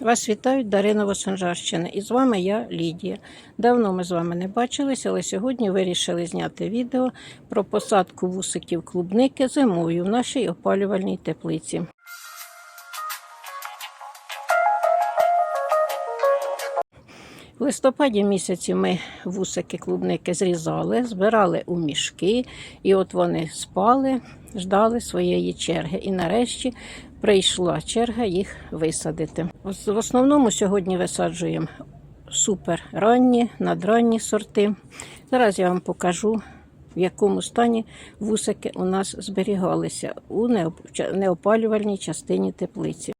Вас вітають Дарина Восанжарщина. І з вами я, Лідія. Давно ми з вами не бачилися, але сьогодні вирішили зняти відео про посадку вусиків клубники зимою в нашій опалювальній теплиці. В листопаді місяці ми вусики клубники зрізали, збирали у мішки, і от вони спали, ждали своєї черги. І нарешті прийшла черга їх висадити. В основному сьогодні висаджуємо супер ранні, надранні сорти. Зараз я вам покажу, в якому стані вусики у нас зберігалися у неопалювальній частині теплиці.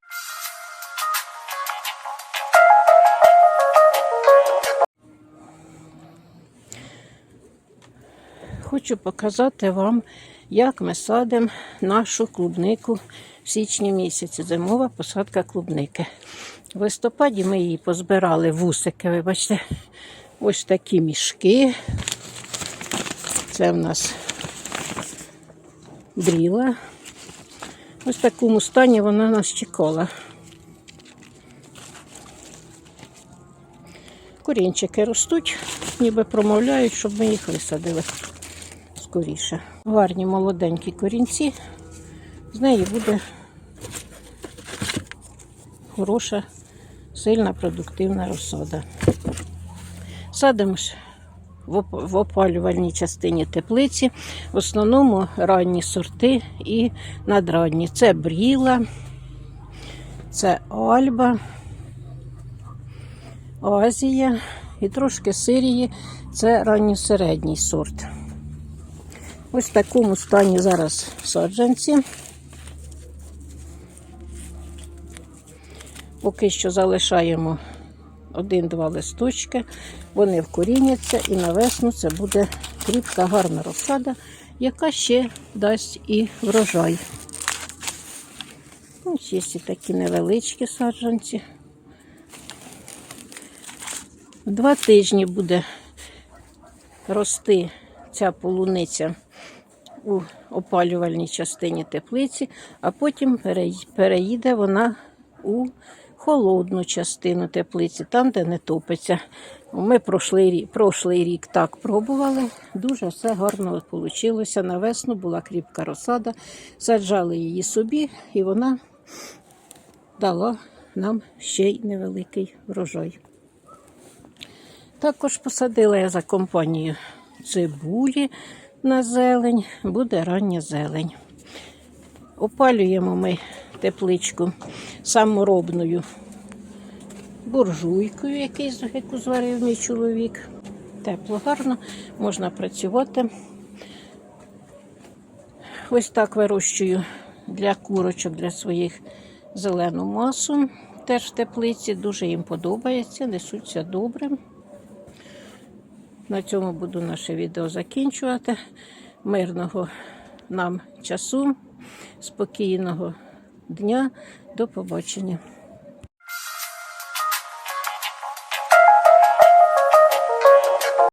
Хочу показати вам, як ми садимо нашу клубнику в січні місяці. Зимова посадка клубники. В листопаді ми її позбирали вусики, вибачте, ось такі мішки. Це в нас бріла. Ось в такому стані вона нас чекала. Корінчики ростуть, ніби промовляють, щоб ми їх висадили скоріше. Гарні молоденькі корінці. З неї буде хороша, сильна, продуктивна розсада. Садимось в оп- в опалювальній частині теплиці. В основному ранні сорти і надранні. Це бріла, це альба, Азія і трошки сирії. Це ранньосередній сорт. Ось в такому стані зараз саджанці. Поки що залишаємо один-два листочки, вони вкоріняться і на весну це буде кріпка, гарна розсада, яка ще дасть і врожай. Ось є такі невеличкі саджанці. Два тижні буде рости ця полуниця у опалювальній частині теплиці, а потім переїде вона у холодну частину теплиці, там, де не топиться. Ми прошлий прошлий рік так пробували, дуже все гарно вийшло. На весну була кріпка розсада, саджали її собі, і вона дала нам ще й невеликий врожай. Також посадила я за компанію цибулі на зелень, буде рання зелень. Опалюємо ми тепличку саморобною буржуйкою, яку зварив мій чоловік. Тепло, гарно, можна працювати. Ось так вирощую для курочок, для своїх зелену масу. Теж в теплиці, дуже їм подобається, несуться добре. На цьому буду наше відео закінчувати. Мирного нам часу, спокійного дня. До побачення.